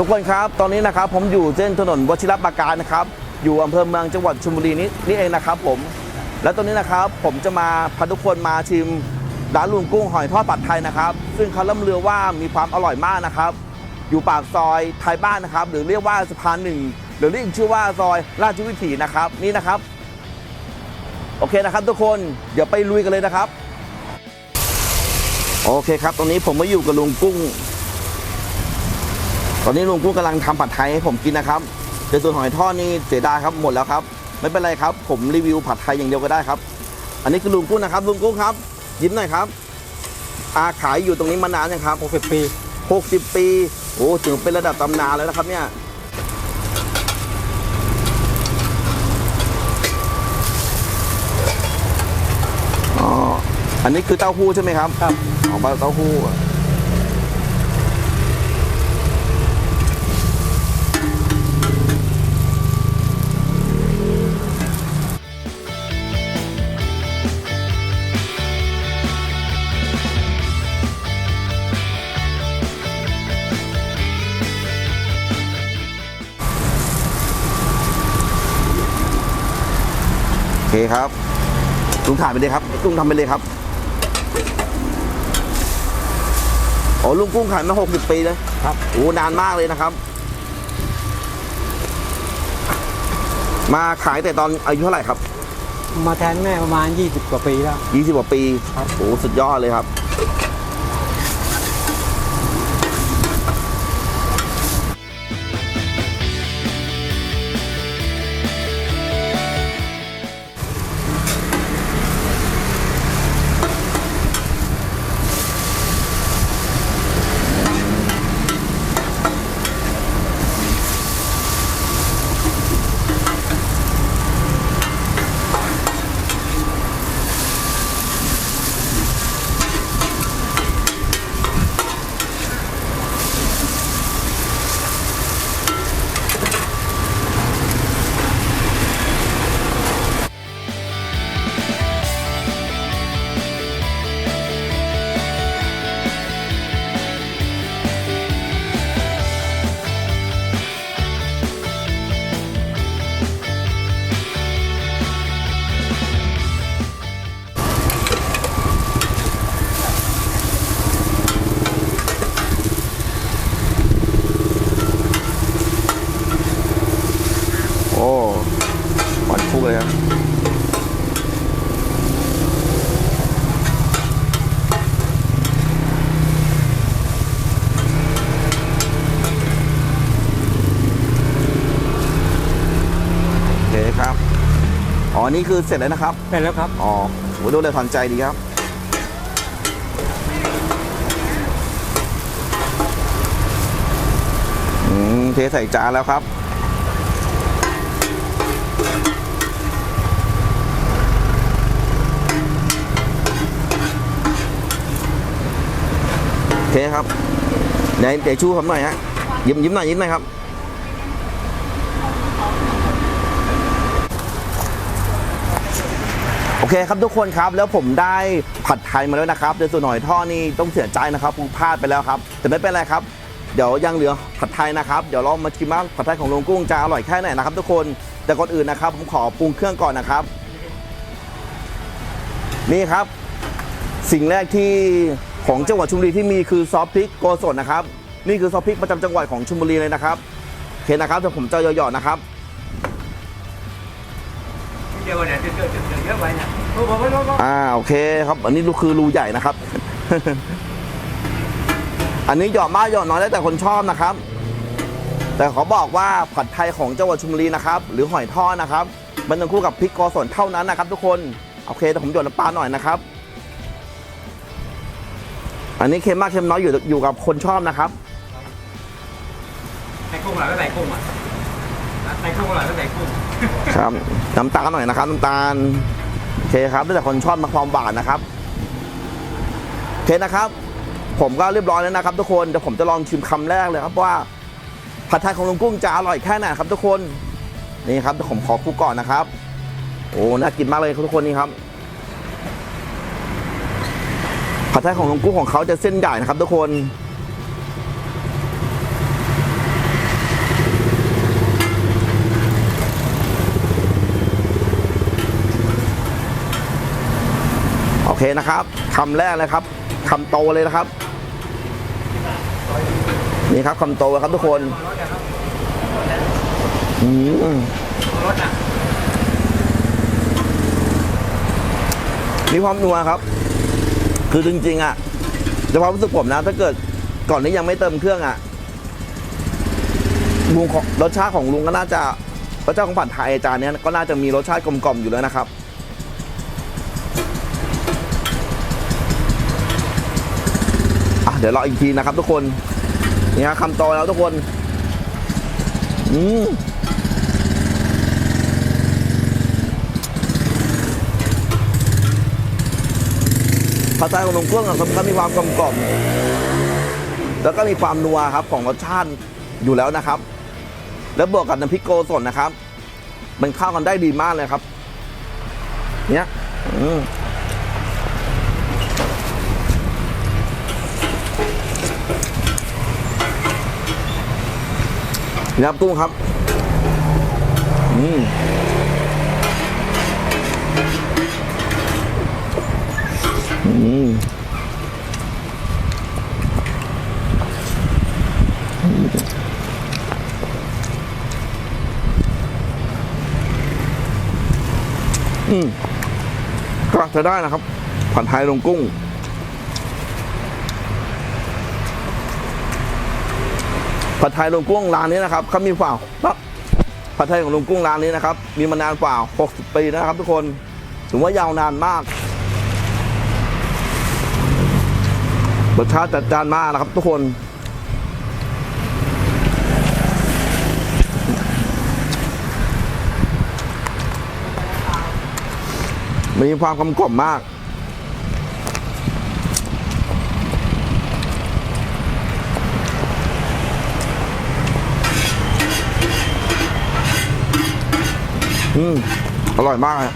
ทุกคนครับตอนนี้นะครับผมอยู่เส้นถนนวชิรปราการนะครับอยู่อำเภอเมืองจังหวัดชลบุรีนี่นี่เองนะครับผมและตอนนี้นะครับผมจะมาพาทุกคนมาชิมร้านลุงกุ้งหอยทอดปัดไทยนะครับ ซึ่งเขาล่ำเลือว่ามีความอร่อยมากนะครับ อยู่ปากซอยไทยบ้านนะครับ หรือเรียกว่าสะพานหนึ่งหรือเรียกอีกชื่อว่าซอยราชวิถีนะครับนี่นะครับ โอเคนะครับทุกคนเดี๋ยวไปลุยกันเลยนะครับ โอเคครับตอนนี้ผมมาอยู่กับลุงกุ้ง ตอนนี้ลุงกุ้งกำลังทำผัดไทยให้ผมกินนะครับแต่ส่วนหอยทอดนี่เสียดายครับหมดแล้วครับ ไม่เป็นไรครับ ผมรีวิวผัดไทยอย่างเดียวก็ได้ครับ อันนี้คือลุงกุ้งนะครับลุงกุ้งครับ ยิ้มหน่อยครับ อาขายอยู่ตรงนี้มานานยังครับ60 ปี 60 ปีโอ้ถือเป็นระดับตำนานแล้วนะครับเนี่ยอ๋ออันนี้คือเต้าหู้ใช่ไหมครับ ครับออกมาเต้าหู้ เคครับลุงถ่ายไปเลยครับลุงทำไปเลยครับอ๋อลุงกุ้งขายมา60ปีเลยครับโอ้นานมากเลยนะครับ มาขายแต่ตอนอายุเท่าไหร่ครับ มาแทนแม่ประมาณ 20 กว่าปีแล้ว20กว่าปีครับ โอ้สุดยอดเลยครับ อ๋อนี่คือเสร็จแล้วนะครับ เสร็จแล้วครับ อ๋อโหดูเลยทันใจดีครับ อืม เทใส่จานแล้วครับโอเคครับไหนเดี๋ยวชูผมหน่อยฮะยิ้มยิ้มหน่อยยิ้มหน่อยครับ โอเคครับทุกคนครับแล้วผมได้ผัดไทยมาแล้วนะครับในส่วนหน่อยท่อนี่ต้องเสียใจนะครับผมพลาดไปแล้วครับแต่ไม่เป็นไรครับ เดี๋ยวยังเหลือผัดไทยนะครับเดี๋ยวเรามาชิมว่าผัดไทยของลุงกุ้งจะอร่อยแค่ไหนนะครับ ทุกคนแต่ก่อนอื่นนะครับ ผมขอปรุงเครื่องก่อนนะครับ นี่ครับ สิ่งแรกที่ของจังหวัดชลบุรีที่มีคือซอสพริกโกสดนะครับ นี่คือซอสพริกประจำจังหวัดของชลบุรีเลยนะครับโอเคนะครับเดี๋ยวผมจะหยอดๆนะครับ เดียวเนี่ยเดี๋ยวเดี๋ยวเดี๋ยวเยอะไปเนี่ยโอ้โหโอ้โหโอ้โหอ่าโอเคครับ อันนี้คือรูใหญ่นะครับ อันนี้หยอดมากหยอดน้อยแล้วแต่คนชอบนะครับ แต่ขอบอกว่าผัดไทยของจังหวัดชลบุรีนะครับ หรือหอยทอดนะครับ มันต้องคู่กับพริกกอสนเท่านั้นนะครับ ทุกคนโอเคแต่ผมหยดน้ำปลาหน่อยนะครับ อันนี้เค็มมากเค็มน้อยอยู่อยู่กับคนชอบนะครับใส่กุ้งหน่อยก็ใส่กุ้งอะ ใส่กุ้งหน่อยก็ใส่กุ้งครับน้ำตาลหน่อยนะครับน้ำตาลโอเคครับแล้วแต่คนชอบมาความหวานนะครับโอเคนะครับ ผมก็เรียบร้อยแล้วนะครับ ทุกคนเดี๋ยวผมจะลองชิมคำแรกเลยครับว่าผัดไทยของลุงกุ้งจะอร่อยแค่ไหนครับทุกคนนี่ครับเดี๋ยวผมขอคลุกก่อนนะครับ โอ้น่ากินมากเลยครับทุกคนนี่ครับผัดไทยของลุงกุ้งของเขาจะเส้นใหญ่นะครับ ทุกคน เคนะครับคำแรกเลยครับคำโตเลยนะครับ นี่ครับคำโตครับทุกคนนะครับอืมมีความนัวครับ คือจริงๆอะในความรู้สึกผมนะ ถ้าเกิดก่อนนี้ยังไม่เติมเครื่องอะลุงรสชาติของลุงก็น่าจะรสชาติของผัดไทยจานนี้ก็น่าจะมีรสชาติกลมๆอยู่แล้วนะครับ อะเดี๋ยวรออีกทีนะครับทุกคนนี่ฮะคำโตแล้วทุกคนอืมผัดไทยของลุงกุ้งอะครับก็มีความกลมกล่อมแล้วก็มีความนัวครับของรสชาติอยู่แล้วนะครับ แล้วบวกกับน้ำพริกโกสดนะครับ มันเข้ากันได้ดีมากเลยครับ เนี่ยอืม นี่ครับกุ้งครับ อืมอืมอืมก็จะได้นะครับผัดไทยลงกุ้ง ผัดไทยลงกุ้งร้านนี้นะครับเขามีฝ่าปั๊บผัดไทยของลุงกุ้งร้านนี้นะครับ มีมานานกว่า 60 ปีนะครับ ทุกคนถือว่ายาวนานมากรสชาติจัดจานมากนะครับ ทุกคน มีความกลมกล่อมมาก อืมอร่อยมากเลย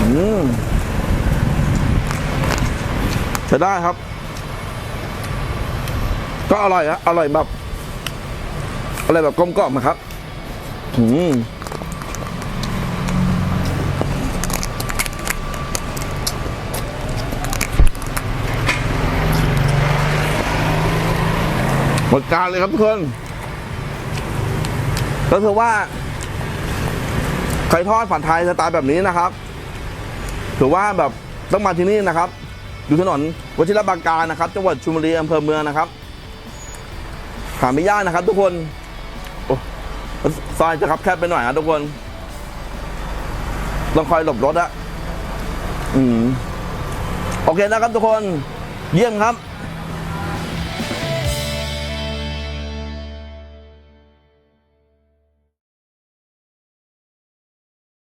อืมใช้ได้ครับ ก็อร่อยอะอร่อยแบบอร่อยแบบกลมกล่อมอะครับ อืมหมดการเลยครับทุกคน ก็คือว่าไข่ทอดผัดไทยสไตล์แบบนี้นะครับ ถือว่าแบบต้องมาที่นี่นะครับ อยู่ถนนวชิรบางการนะครับ จังหวัดชุมบุรีอำเภอเมืองนะครับ หาไม่ยากนะครับ ทุกคนโอ้ซอยจะขับแคบไปหน่อยนะทุกคนต้องคอยหลบรถอะอืมโอเคนะครับทุกคน เยี่ยมครับ